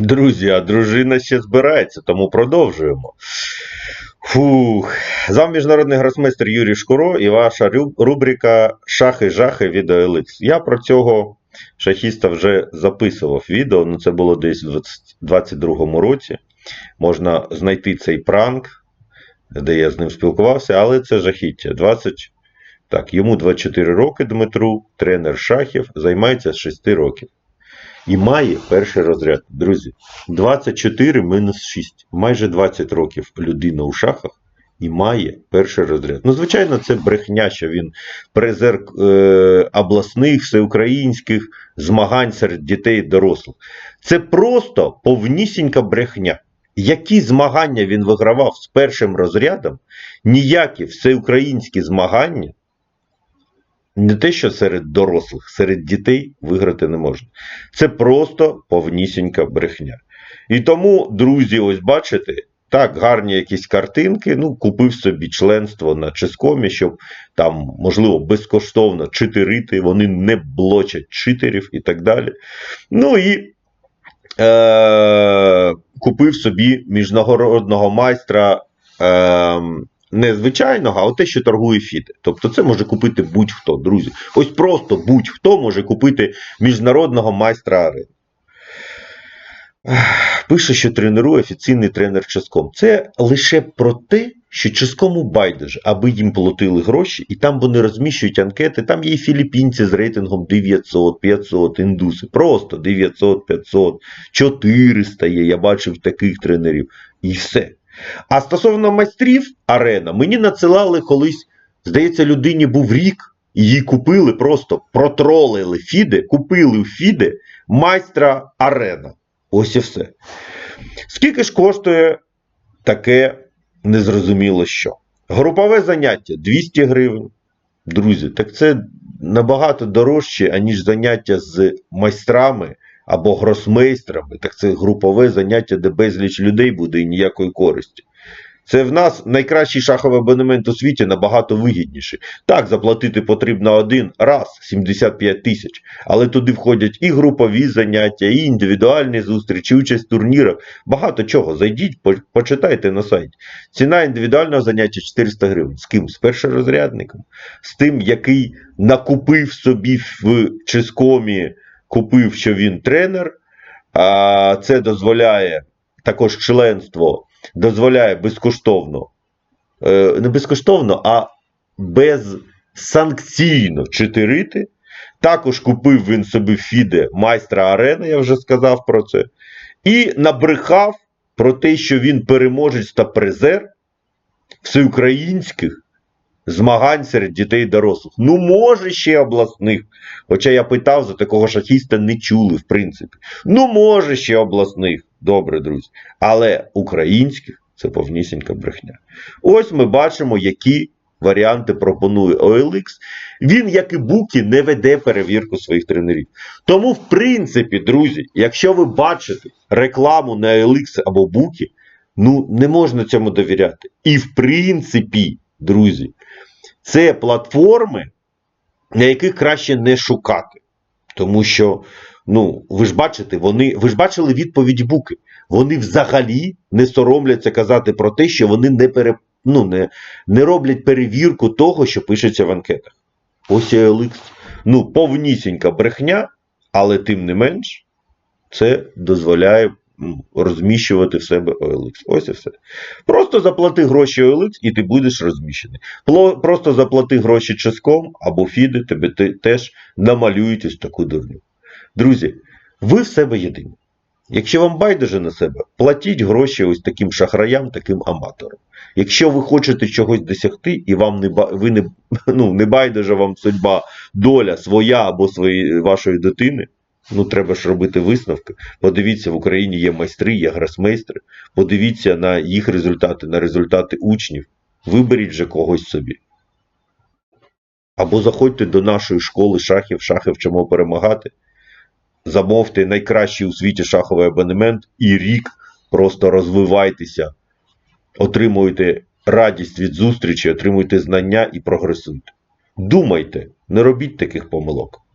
Друзі, а дружина ще збирається, тому продовжуємо. Фух. Зам міжнародний гросмейстер Юрій Шкуро і ваша рубрика Шахи-жахи від OLX. Я про цього шахіста вже записував відео, ну це було десь у 2022 році. Можна знайти цей пранк, де я з ним спілкувався, але це жахіття. 20... Так, йому 24 роки Дмитру, тренер шахів, займається з 6 років. І має перший розряд. Друзі, 24 мінус 6. Майже 20 років людина у шахах і має перший розряд. Ну, звичайно, це брехня, що він призер е, обласних, всеукраїнських змагань серед дітей і дорослих. Це просто повнісінька брехня. Які змагання він вигравав з першим розрядом, ніякі всеукраїнські змагання, не те, що серед дорослих, серед дітей виграти не можна. Це просто повнісінька брехня. І тому, друзі, ось бачите, так, гарні якісь картинки. Ну, купив собі членство на Ческомі, щоб там, можливо, безкоштовно читерити, вони не блочать читерів і так далі. Ну і е- купив собі міжнародного майстра. Е- не звичайного, а те, що торгує фіде. Тобто це може купити будь-хто, друзі. Ось просто будь-хто може купити міжнародного майстра арени. Пише, що тренує офіційний тренер Ческом. Це лише про те, що Ческому байдуже, аби їм платили гроші, і там вони розміщують анкети. Там є і філіппінці з рейтингом 900, 500, індуси. Просто 900, 500, 400 є. Я бачив таких тренерів. І все. А стосовно майстрів арена, мені надсилали колись, здається, людині був рік, її купили просто протролили Фіде, купили у Фіде майстра арена. Ось і все. Скільки ж коштує таке незрозуміло що? Групове заняття 200 гривень. Друзі, так це набагато дорожче, аніж заняття з майстрами або гросмейстрами. Так це групове заняття, де безліч людей буде і ніякої користі. Це в нас найкращий шаховий абонемент у світі набагато вигідніший. Так, заплатити потрібно один раз 75 тисяч, але туди входять і групові заняття, і індивідуальні зустрічі, участь в турнірах. Багато чого. Зайдіть, почитайте на сайті. Ціна індивідуального заняття 400 гривень. З ким? З першорозрядником, з тим, який накупив собі в Ческомі, купив, що він тренер. А це дозволяє також членство дозволяє безкоштовно, е, не безкоштовно, а безсанкційно читерити. Також купив він собі Фіде майстра арени, я вже сказав про це. І набрехав про те, що він переможець та призер всеукраїнських змагань серед дітей і дорослих. Ну, може, ще обласних. Хоча я питав, за такого шахіста не чули, в принципі. Ну, може, ще обласних. Добре, друзі. Але українських це повнісінька брехня. Ось ми бачимо, які варіанти пропонує OLX. Він, як і Букі, не веде перевірку своїх тренерів. Тому, в принципі, друзі, якщо ви бачите рекламу на OLX або Букі, ну не можна цьому довіряти. І в принципі, друзі, це платформи, на яких краще не шукати. Тому що, ну, ви ж бачите, вони, ви ж бачили відповіді Буки. Вони взагалі не соромляться казати про те, що вони не, пере, ну, не, не роблять перевірку того, що пишеться в анкетах. Ось OLX. Ну, повнісінька брехня, але тим не менш, це дозволяє розміщувати в себе OLX. Ось і все. Просто заплати гроші OLX і ти будеш розміщений. Просто заплати гроші ческом або фіди, тебе теж намалюють ось таку дурню. Друзі, ви в себе єдині. Якщо вам байдуже на себе, платіть гроші ось таким шахраям, таким аматорам. Якщо ви хочете чогось досягти, і вам не ви не, ну, не байдуже вам судьба, доля своя або своєї вашої дитини, ну треба ж робити висновки. Подивіться, в Україні є майстри, є гросмейстри. Подивіться на їх результати, на результати учнів. Виберіть вже когось собі. Або заходьте до нашої школи шахів, шахи вчимо перемагати. Замовте найкращий у світі шаховий абонемент і рік просто розвивайтеся, отримуйте радість від зустрічі, отримуйте знання і прогресуйте. Думайте, не робіть таких помилок.